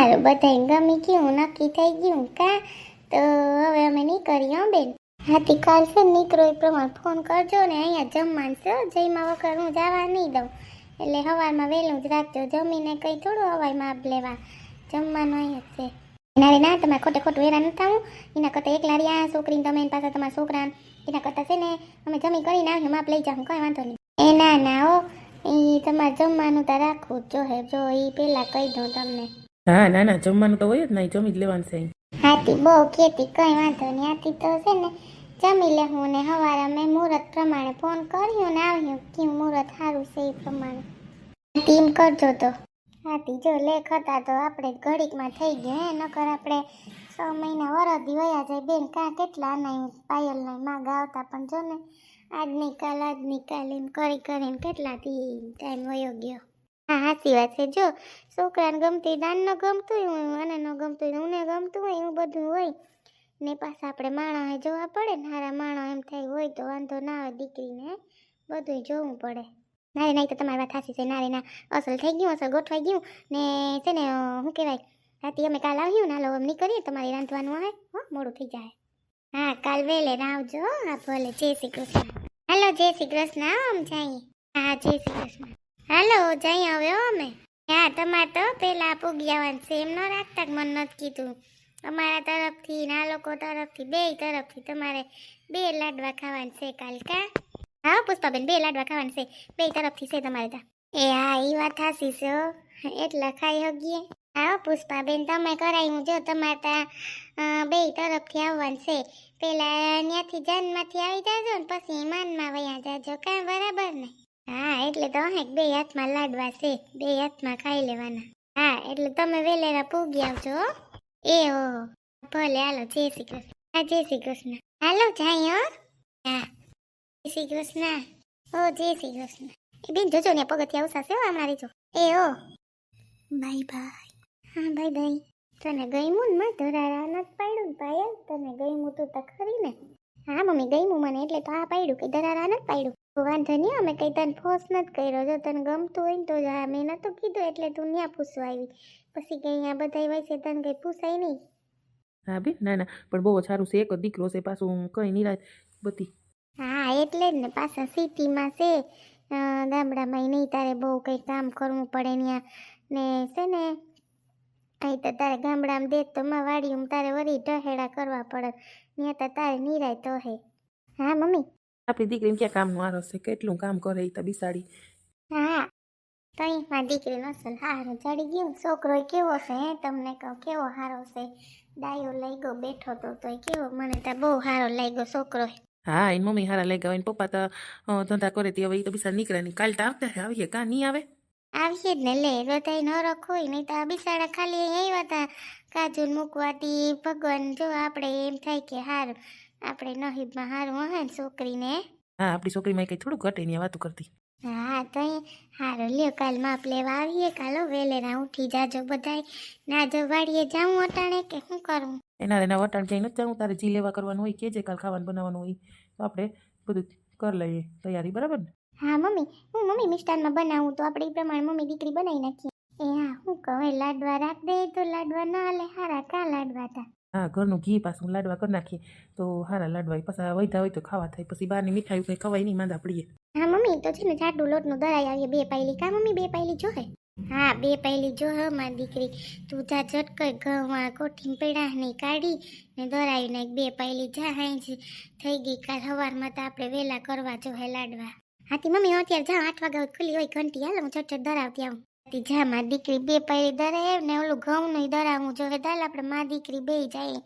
સારું બધાને ગમી ગયું, નક્કી થઈ ગયું કા? તો હવે અમે નીકળીએ હો બેન. હાથી કાલ છે નીકળો એ પ્રમાણે ફોન કરજો ને અહીંયા જમવાનું છે. જઈમાં વગર હું જવા નહીં દઉં. એટલે હવારમાં વહેલું જ રાખજો. જમીને કંઈ થોડું હવાઈમાં આપ લેવા. જમવાનું અહીંયા છે. ના ના, તમારે ખોટે ખોટું હેરાન નથી થવું. એના કરતાં એકલા રહ્યા છોકરીને તમે એની પાસે તમારા છોકરા એના કરતાં છે ને, અમે જમી કરીને આવીએ માપ લઈ જાઉં કંઈ વાંધો નહીં. એ ના ના હો. એ તમારે જમવાનું તો રાખવું જો હે જો એ પહેલાં કહી દઉં તમને. હા ના ના જમવાનું તો હોય જ નહીં જમી જ લેવાનું છે. હાથી, બહુ કેતી કઈ વાંધો નહીં, હાથી તો છે ને, જમી લેવું ને હવારે મેં મુહૂર્ત પ્રમાણે ફોન કર્યો ને આવ્યું કેવું મુહૂર્ત સારું છે એ પ્રમાણે. ટીમ કરજો તો. હાથી, જો લેખ હતા તો આપણે ઘડીકમાં થઈ ગયો હે, નકર આપણે છ મહિના વરદી વયા જાય, બેન કાં કેટલા નહીં પાયલ નહીં માગ આવતા, પણ જો ને આજની કાલ આજની કાલ, એમ કરી કરીને કેટલાથી ટાઈમ વયો ગયો. હા સાચી વાત છે. જો, છોકરાને ગમતી દાન ગમતું હોય અને ન ગમતું હોય ઉને ગમતું હોય, એવું બધું હોય. ને પાછા આપણે માણસે જોવા પડે ને, હારા માણો એમ થાય, હોય તો વાંધો ના આવે દીકરીને બધું જોવું પડે. નારે નહીં તો તમારી વાત સાચી છે. નારે ના અસલ થઈ ગયું, અસલ ગોઠવાઈ ગયું. ને છે ને શું કહેવાય, રાતે અમે કાલ આવ્યું ને, હાલો એમ નીકળીએ, તમારે રાંધવાનું આવે, હો, મોડું થઈ જાય. હા, કાલ વહેલે આવજો, હા ભલે. જય શ્રી કૃષ્ણ. હાલો, જય શ્રી કૃષ્ણ આમ જઈએ હા, જય શ્રી કૃષ્ણ. હાલો, જઈ હવે અમે. હા તમારે તો પેલા પૂગી આવવાનું છે એમ ન રાખતા મને નથી કીધું? અમારા તરફથી ના લોકો તરફથી બે તરફથી તમારે બે લાડવા ખાવાના છે કાલ, કા? હા, પુષ્પાબેન, બે લાડવા ખાવાના છે. બે તરફથી છે તમારે ત્યાં. એ હા એ વાત હાસી છે એટલા ખાઈ હગીએ. હા, પુષ્પાબેન, તમે કરાયું જો તમારે ત્યાં બે તરફથી આવવાનું છે. પેલા ત્યાંથી જાનમાંથી આવી જાજો ને પછી માનમાં વયા જાજો, કાં બરાબર ને? હા એટલે તો એક બે હાથમાં લાડવા છે બે હાથમાં ખાઈ લેવાના. હા એટલે તમે વેલેરા પૂગી આવજો એ હો ભલે હાલો જય શ્રી કૃષ્ણ. હા જય શ્રી કૃષ્ણ. હાલો જાય હો. હા. જય શ્રી કૃષ્ણ. ઓ જય શ્રી કૃષ્ણ. એ બેન જોજો ને પગથિયા આવશે હો હમણાં જો એ હો. Bye bye. હા બાય બાય. તને ગયમું ને ધરારા નથી પાડ્યું ને પાયલ તને ગયમું તું તો ખરી ને. હા મમ્મી ગયમું મને એટલે તો આ પાડ્યું કે ધરારા નથી પાડ્યું. વાંધો નહીં અમે કંઈ તને ફોર્સ નથી કર્યો. જો તને ગમતું હોય ને તો જ આ મેં નહોતું કીધું એટલે તું ત્યાં પૂછવા આવી. પછી કંઈ અહીંયા બધા છે તને કંઈ પૂછાય નહીં. હા બેન ના ના પણ બહુ સારું છે. એક દીકરો છે પાછું કંઈ નિરાશ બધી. હા એટલે જ ને પાછા સિટીમાં છે. ગામડામાં નહીં તારે બહુ કંઈ કામ કરવું પડે ત્યાં ને છે ને અહીં તો તારે ગામડામાં દેખ તો માં વાડીમાં તારે વળી ઢહેડા કરવા પડે. ત્યાં તો તારે નિરાય તો હે. હા મમ્મી? આપણી દીકરીને ક્યાં કામનું આરસ છે? કેટલું કામ કરે એ તો બિસાડી. હા તો માં દીકરીનો અસલ હારું ચડી ગયો. છોકરો કેવો છે હે? તમને કહું કેવો હારો છે? ડાયો લઈ ગયો બેઠો તો તોય કેવો? મને તો બહુ સારો લાગ્યો છોકરો. હા એની મમ્મી હારા લઈ ગયા પપ્પા તો ધંધા કરે તે હવે એ તો બિસાડ નીકળે નહીં. કાલ તો આવતા આવીએ કાં? નહીં આવે? આવીએ જ ને લે બધાય ન રખોય નહીં તો આ બિસાડા ખાલી આવ્યા હતા કાજુ મૂકવાથી ભગવાન જો આપણે એમ થાય કે હારું. આપણે નહીબમાં હારું હે ને છોકરીને. હા આપણી છોકરીમાં કંઈ થોડું ઘટે એની વાતું કરતી. હા તો હારું લ્યો કાલ માપ લેવા આવીએ કાલો વેલેરા ઉઠી જાજો બધાય. ના જો વાડીએ જાઉં અટાણે કે શું કરું? એના એના વટાણ ક્યાંય નથી જાઉં તારે જી લેવા કરવાનું હોય કે જે કાલ ખાવાનું બનાવવાનું હોય તો આપણે બધું કરી લઈએ તૈયારી બરાબર ને? હા મમ્મી હું મમ્મી મિષ્ટાનમાં બનાવું તો આપણે એ પ્રમાણે મમ્મી દીકરી બનાવી નાખીએ. એ હા હું કહું લાડવા રાખ દે તો લાડવા ના લે હારા કા લાડવા તા? હા, ઘરનું ઘી પાછું લાડવા કરી નાખીએ. તો હારા લાડવા પાછા વધ્યા હોય તો ખાવા થાય. પછી બહારની મીઠાઈ કંઈ ખવાય નહીં, માંદા પડીએ. હા, મમ્મી, તો છે ને જાડું લોટનું દરાઈ આવીએ, બે પાયલી. કા, મમ્મી, બે પાયલી જોહે હા? બે પાયલી જો હે મારી દીકરી. તું જા ઝટકર ઘઉં કોઠીને પેડા ને કાઢી ને દરાવી નાખ. બે પાયલી જા હાઈ થઈ ગઈ, કાલ સવારમાં તો આપણે વહેલા કરવા જો હે લાડવા. હાથી, મમ્મી અત્યારે જા આઠ વાગ્યા ખુલ્લી હોય, ઘંટી. હાલ, હું ઝટ ઝટ દરાવતી આવું. તી મા દીકરી બે પાયલી દરે ને ઓલું ઘઉં નહીં દરાવું જો હે દાલ આપણે મા દીકરી બે જાય,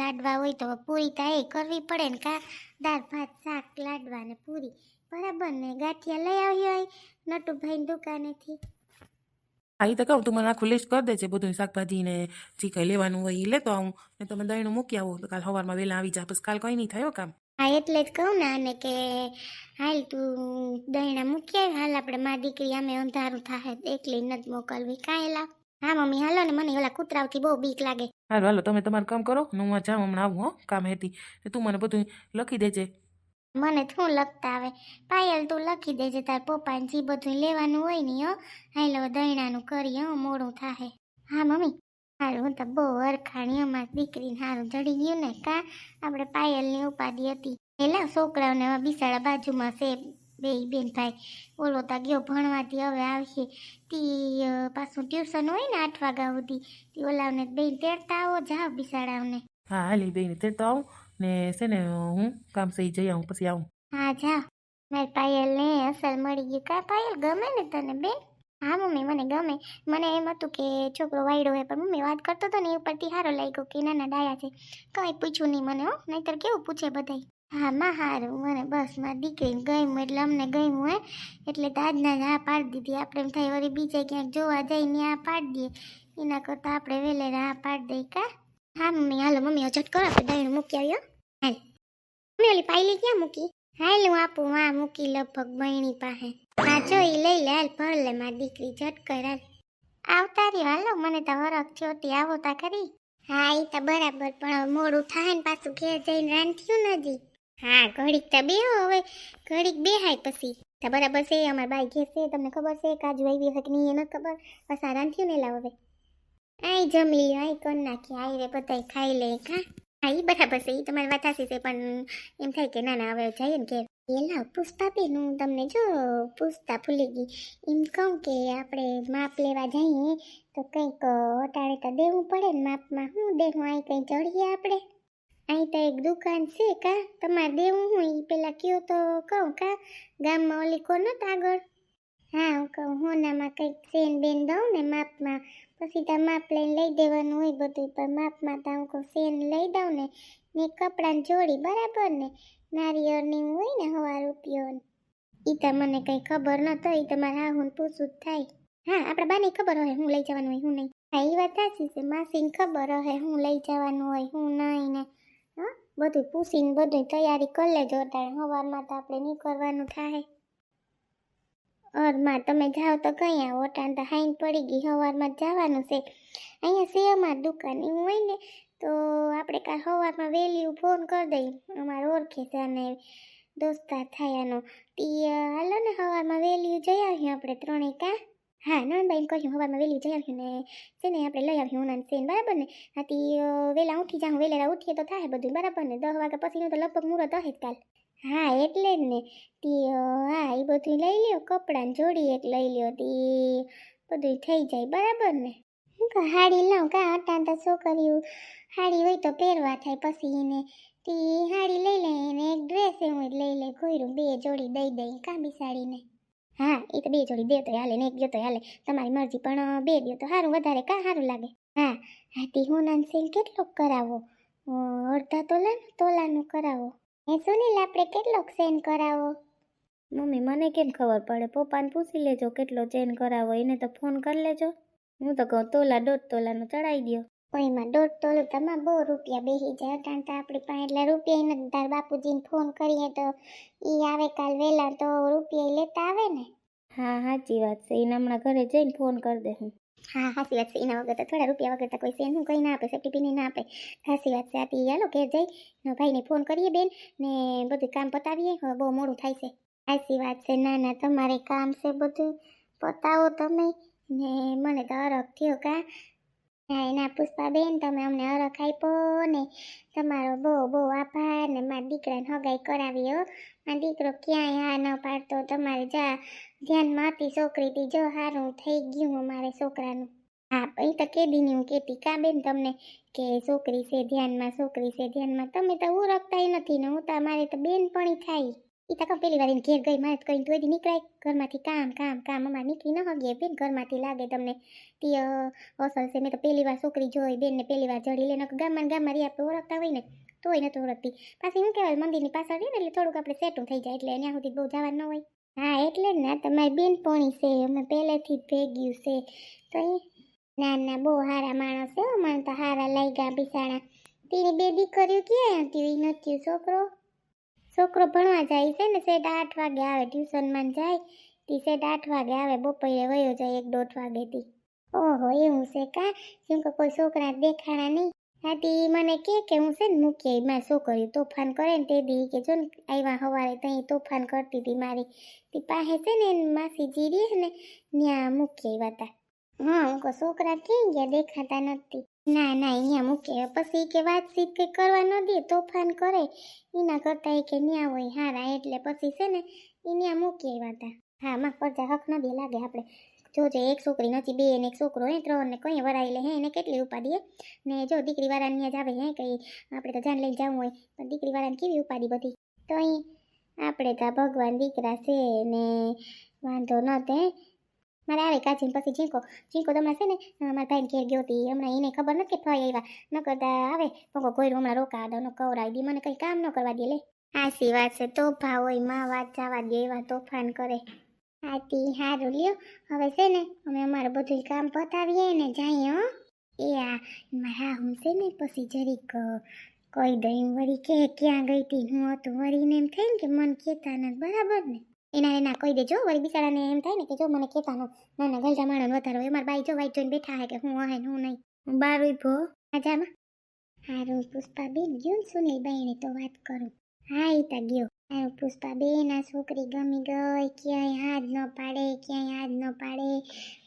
લાડવા હોય તો પૂરી એ કરવી પડે ને કા? દાળ, ભાત, શાક, લાડવા ને પૂરી. બરાબર ને? ગાંઠિયા લઈ આવી હોય નટુભાઈ દુકાનેથી. હા એ તો કહું, તું મને આખું લિસ્ટ કરી દેજે બધું શાકભાજી ને જે કંઈ લેવાનું હોય એ લેતો આવું. ને તમે દહીંનું મૂકી આવો, તો કાલ સવારમાં વહેલા આવી જા, પછી કાલ કંઈ નહીં થયો કામ. હા એટલે જ કહું ને આને કે હાલ તું દહીણા મૂકી હાલ આપણે મા દીકરી અમે અંધારું થાય એકલી નથી મોકલવી કાંઈ હા મમ્મી હાલો ને મને ઓલા કૂતરાવથી બહુ બીક લાગે. હાલો હાલો તમે તમારું કામ કરો હું જાઉં હમણાં આવું હો કામ હેતી તું મને બધું લખી દેજે. મને શું લખતા આવે? પાયલ તું લખી દેજે તાર પપ્પાને જે બધું લેવાનું હોય ને હો. હાલો દહીણાનું કરીએ હો મોડું થાય હા મમ્મી. હું તો બહુ અરખાણી અમારી દીકરીને હારું જડી ગયું ને કા? આપણે પાયલની ઉપાધિ હતી. એલા છોકરાઓને એમાં બિસાડા બાજુમાં છે બે બેન ભાઈ. ઓલો તા ગયો ભણવાથી હવે આવશે. તી પાછું ટ્યુશન હોય ને આઠ વાગ્યા સુધી. તી ઓલાઓને બેન તેડતા આવો જાઓ બિસાડાઓને. હા હાલી બેન તેડતા આવું. ને છે ને હું કામ સહી જઈ આવું પછી આવું. હા જા મારી પાયલને અસલ મળી ગયું. કા પાયલ ગમે ને તને બેન? હા, મમ્મી, મને ગમે. મને એમ હતું કે છોકરો વાયડો હોય, પણ મમ્મી વાત કરતો હતો ને, એ ઉપરથી સારો લાગ્યો કે નાના ડાયા છે. કંઈ પૂછ્યું નહીં મને, હો. નહીતર કેવું પૂછે બધાય? હા, માં હારું. મને બસ, મારી દીકરીને ગયું એટલે અમને ગયું હે. એટલે આજના જ હા પાડી દીધી. આપણે એમ થાય, વળી બીજે ક્યાંક જોવા જઈને આ પાડી દઈએ. એના કરતાં આપણે વહેલે હા પાડી દઈએ, કા? હા, મમ્મી, હાલો, મમ્મી હજટ કરો, આપણે દહીણું મૂકી આવ્યો હાલ. મમ્મી, ઓલી પાયલી ક્યાં મૂકી? હાલ, હું આપું હા મૂકી લગભગ બહેણી પાસે. જો ઈ લઈ લે હાલ ભર લે મારી દીકરી ઝટ કર હાલ. આવતા રહ્યો હાલો મને તો હરખ છોટી આવો તા ખરી. હા એ તો બરાબર પણ હવે મોડું થાય ને પાછું ઘેર જઈને રાંધ્યું નથી. હા ઘડીક તો બે હવે ઘડીક બેહાય પછી. તો બરાબર છે અમારા બાઈ ઘેર છે તમને ખબર છે કાજુ આવી હશે કે નહીં એ નથી ખબર. પાછા રાંધ્યું ને લાવ હવે. આઈ જમી લ્યો આઈ કર નાખી આઈ રે બધાય ખાઈ લે ખા હા એ બરાબર છે એ તમારી વાત હાસી છે, પણ એમ થાય કે ના ના, હવે જઈએ ને ઘેર. એલા પુષ્પાબેન, હું તમને જો પૂછતા ભૂલી ગઈ. એમ કહું કે આપણે માપ લેવા જઈએ, તો કંઈક અટાણે તો દેવું પડે ને માપમાં. શું દેવું? અહીં કંઈ ચડીએ આપણે? અહીં તો એક દુકાન છે કા? તમારે દેવું હું? એ પેલા કયો તો કહું કા? ગામમાં ઓલી કોનો આગળ? હા, હું કહું હોનામાં કંઈક સેન બેન દઉં ને માપમાં. પછી તો માપ લઈને લઈ દેવાનું હોય બધું પણ માપમાં તો હું કહું સેન લઈ દઉં ને ને કપડાં જોડી, બરાબર ને? નારિયેળની હોય ને હવા રૂપિયો એ તો મને કંઈ ખબર ન તો તમારે હા હું પૂછું જ થાય. હા, આપણા બાને ખબર હોય હું લઈ જવાનું હોય, હું નહીં. હા એ વાત સાચી છે, માસીને ખબર હોય હું લઈ જવાનું હોય, હું નહીં ને. હા બધું પૂછીને બધું તૈયારી કરી લેજો અટાણે સવારમાં તો આપણે નીકળવાનું થાય. અરમાં તમે જાઓ તો કઈ આવો તો હાઈન પડી ગઈ સવારમાં જવાનું છે. અહીંયા છે અમારી દુકાન, એવું હોય ને, તો આપણે કાલ સવારમાં વહેલી ફોન કરી દઈએ અમારે ઓળખે છે અને દોસ્તાર થયાનો. તી હાલો ને સવારમાં વહેલી જઈ આવ્યું આપણે ત્રણેય કા? હા નણબાઈને કહ્યું સવારમાં વહેલી જઈ આવ્યું ને, છે ને, આપણે લઈ આવ્યું ઉનાને સેન, બરાબર ને? હા વહેલા ઉઠી જાઉં વહેલા ઉઠીએ તો થાય બધું, બરાબર ને? દસ વાગ્યા પછીનું તો લગભગ મુહૂર્ત હશે કાલ. હા, એટલે જ ને. તી હા એ બધું લઈ લ્યો કપડાં જોડી એક લઈ લ્યો તી બધું થઈ જાય, બરાબર ને? હું કહું, હાડી લઉં કા અટાણ તો છોકરીઓ, હાડી હોય તો પહેરવા થાય પછી એને. તી હાડી લઈ લે ને એક ડ્રેસ જ લઈ લે કોયરું બે જોડી દઈ દઈ, કાબી સાડીને. હા એ તો બે જોડી દે તો હાલે ને, એક દે તો હાલે. તમારી મરજી, પણ બે દે તો સારું વધારે કા સારું લાગે? હા હા તી હું સેલ કેટલો કરાવો? અડધા તોલા તોલાનું કરાવો. એ સુનિલ આપણે કેટલો સેન કરાવો? મમ્મી મને કેમ ખબર પડે? પપ્પાને પૂછી લેજો કેટલો ચેન કરાવો એને તો ફોન કરી લેજો. હું તો કહું તોલા દોઢ તોલાનો ચડાવી દો કોઈમાં દોઢ તોલું તમારે બહુ રૂપિયા બેસી જાય. કારણ તો આપણી પાસે એટલા રૂપિયા નથી. તાર બાપુજીને ફોન કરીએ તો ઈ આવે કાલ વહેલા તો રૂપિયા લેતા આવે ને? હા સાચી વાત છે. એને હમણાં ઘરે જઈને ફોન કરી દે હું. હા સાચી વાત છે. એના વગર તો થોડા રૂપિયા વગર તો કોઈ હું કંઈ ના આપે સેફ્ટી પીને ના આપે. સાચી વાત છે. આથી હાલો, ઘેર જઈ. ભાઈને ફોન કરીએ બેન. ને બધું કામ પતાવીએ. હવે બહુ મોડું થાય છે. સાચી વાત છે. ના ના, તમારે કામ છે બધું. પતાવો તમે. ને મને તો અરગ થયો કા. હા, એના પુષ્પાબેન, તમે અમને અરખ આપ્યો ને તમારો બહુ બહુ આભાર ને મારા દીકરાને હગાઈ કરાવી, હો. મારો દીકરો ક્યાંય હા ન પાડતો, તમારે જા, ધ્યાનમાં હતી છોકરીથી જો હારું થઈ ગયું અમારે છોકરાનું. હા, એ તો કેદીની હું કહેતી કા બેન તમને કે છોકરી છે ધ્યાનમાં, છોકરી છે ધ્યાનમાં, તમે તો ઉરખતાય નથી ને હું તો અમારે તો બેનપણી થાય. ઈ તો પેલી વાર ઘેર ગઈ મારે તો કઈ દોડી નીકળાય ઘરમાંથી કામ કામ કામ અમારે નીકળી ન હગીએ બેન ઘરમાંથી લાગે તમને તી અસલ છે મેં તો પહેલી વાર છોકરી જોઈ બેનને પહેલી વાર જડી લે નકર ગામમાં ગામમાં રહી આપણે ઓળખતા હોય ને તોય નથી ઓળખતી પાછી શું કહેવાય મંદિરની પાછળ રહીએ ને એટલે થોડુંક આપણે સેટું થઈ જાય એટલે ત્યાં સુધી બહુ જવાનું ન હોય હા એટલે જ ને તમારી બેનપણી છે અમે પહેલેથી જ ભેગ્યું છે તો એ ના ના બહુ સારા માણસ છે મને તો સારા લાગ્યા બિસાણા તેની બે દીકરીઓ ક્યાં હતી એ નથી છોકરો છોકરો ભણવા જાય છે ને સેટ આઠ વાગે આવે, ટ્યુશનમાં જાય. તી સેટ આઠ વાગે આવે, બપોરે વયો જાય એક દોઢ વાગેથી. ઓહો, એવું છે કા? જેમ કે કોઈ છોકરા દેખાણા નહીં. હાથી મને કે કે હું છે ને મૂકીએ મારી છોકરી તોફાન કરે ને તે દી કે જો ને આવ્યા સવારે ત્યાં તોફાન કરતી હતી મારી. તે પાસે છે ને માસી જીરી ને ત્યાં મૂકી આવ્યા હતા હા, હું કહું, છોકરા ક્યાં ગયા, દેખાતા નથી. ના ના, અહીંયા મૂકે. પછી કે વાતચીત કે કરવા ન દે, તોફાન કરે. એના કરતા એ કે ન્યા હોય હારા, એટલે પછી છે ને એ ન્યા મૂકી આવ્યા હતા. હા, માં પડતા હક ન દે, લાગે આપણે. જોજે એક છોકરી નથી, બે ને એક છોકરો હે, ત્રણ ને કંઈ વરાઈ લે હે, એને કેટલી ઉપાડી ને જો દીકરી વાળાને ત્યાં જાવે હે, કઈ આપણે તો જાન લઈને જવું હોય, પણ દીકરી વાળાને કેવી ઉપાડી બધી? તો અહીં આપણે તો ભગવાન દીકરા છે ને, વાંધો ન તે મારે આવે કાચીને પછી ઝીંકો. ઝીંકો તમને છે ને મારા ભાઈને ઘેર ગયો હતી હમણાં એને ખબર નથી ફઈ આવ્યા. ન કરતા આવે. પંકો કોઈ હમણાં રોકા દો કવરાવી દી. મને કંઈ કામ ન કરવા દે લે. હાસી વાત છે. તો ભાવ હોયમાં વાત જવા દે એવા તોફાન કરે. હાથી હારું લ્યો. હવે છે ને અમે અમારું બધું કામ પતાવીએ ને જઈએ હો. એ આ મારા હું છે ને પછી જરીક કોઈ દઈ વળી કે ક્યાં ગઈ હતી હું હતું વળીને એમ થાય ને કે મન કહેતા નથી. બરાબર ને? એના એના કહી દેજો. વળી બિચારાને એમ થાય ને કે જો મને કહેતાનો ના ના ગલજા માણસ વધારો હોય, મારા બાઈ જો વાઈટ જોઈને બેઠા હે કે હું હોય હું નહીં. બાર ઊભો આજામાં હારું, પુષ્પાબેન ગયું ને સુનિલ બાઈને તો વાત કરું. હા એ તા ગયો. હારું, પુષ્પાબેન, આ છોકરી ગમી ગઈ. ક્યાંય હાથ ન પાડે, ક્યાંય હાથ ન પાડે.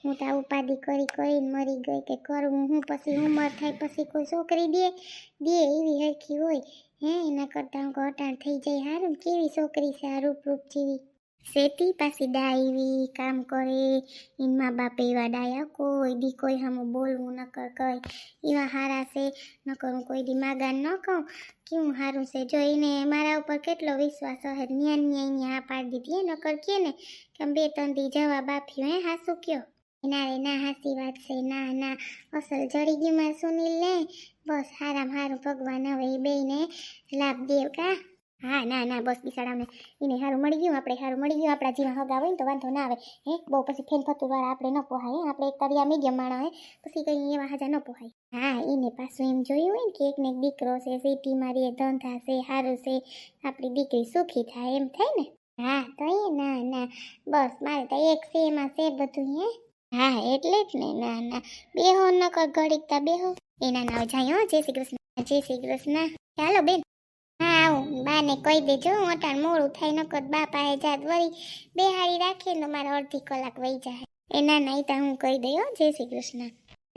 હું તો ઉપાધિ કરી કરીને મરી ગઈ કે કરું હું? પછી ઉંમર થાય પછી કોઈ છોકરી દે? દે એવી હરખી હોય. હે, એના કરતાં હું ઘટાણ થઈ જાય. હારું, કેવી છોકરી છે? આ રૂપ જેવી. શેતી પાછી ડાયવી કામ કરે એન મા બાપ એવા ડાયા, કોઈ દી કોઈ હમ બોલવું ન કર, કઈ. એવા હારા છે, ન કરું કોઈ દી માગાન ન કહું. કેવું સારું છે? જો એને મારા ઉપર કેટલો વિશ્વાસ હે ન્યા ન્યા ન્યા હા પાડી દીધી એ નકર કે ને? કે બે ત્રણ દી જવાબ આપ્યો હે, હાસુ કયો. ના રે ના હાસી વાત છે, ના ના. અસલ જડી ગયું માર સુનિલ ને બસ, હારામ હારું ભગવાન હવે એ બેયને લાભ દેવ કા. હા, ના ના, બસ બિસાડાને એને સારું મળી ગયું, આપણે સારું મળી ગયું, આપણા જીવા હગા હોય ને તો વાંધો ના આવે. હે, બહુ પછી ફેલ થતું વાળા આપણે ન પોહાય આપણે એક તરિયા મીડિયમ માણા હોય પછી કંઈ એવા હાજા ન પોહાય. હા એને પાછું એમ જોયું હોય ને કે એકને એક દીકરો છે સિટીમાં રે ધંધા છે સારું છે, આપણી દીકરી સુખી થાય, એમ થાય ને? હા તો એ ના ના, બસ મારે તો એક છે, એમાં છે બધું, હે? હા, એટલે જ ને, ના ના, બેહો ન કર ઘડીકતા બેહો. એના નાવ જાય, હો, જય શ્રી કૃષ્ણ, જય શ્રી કૃષ્ણ. ચાલો બેન. હા બાને કહી દેજો અટાણ મોડું થાય, નકર બા પાસે જાત વળી બેહાડી રાખીએ તો મારે અડધી કલાક વહી જાય. એ ના તો હું કહી દઈ હો, જય શ્રી કૃષ્ણ.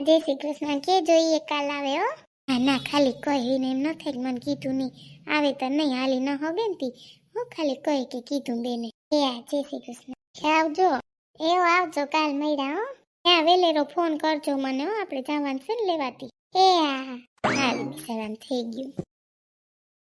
જય શ્રી કૃષ્ણ કે જોઈએ કાલ આવે હો. ના ના, ખાલી કહીને એમ ન થાય મને કીધું નહીં. આવે તો નહીં, હાલી ન હોગે ને તી. હું ખાલી કહી કે કીધું બેને. એ આ, જય શ્રી કૃષ્ણ. આવજો. એવો આવજો, કાલ મળ્યા હો. ત્યાં વેલેરો ફોન કરજો મને હો, આપણે જવાનું છે ને લેવાતી. એ આ હાલ સલામ થઈ ગયું.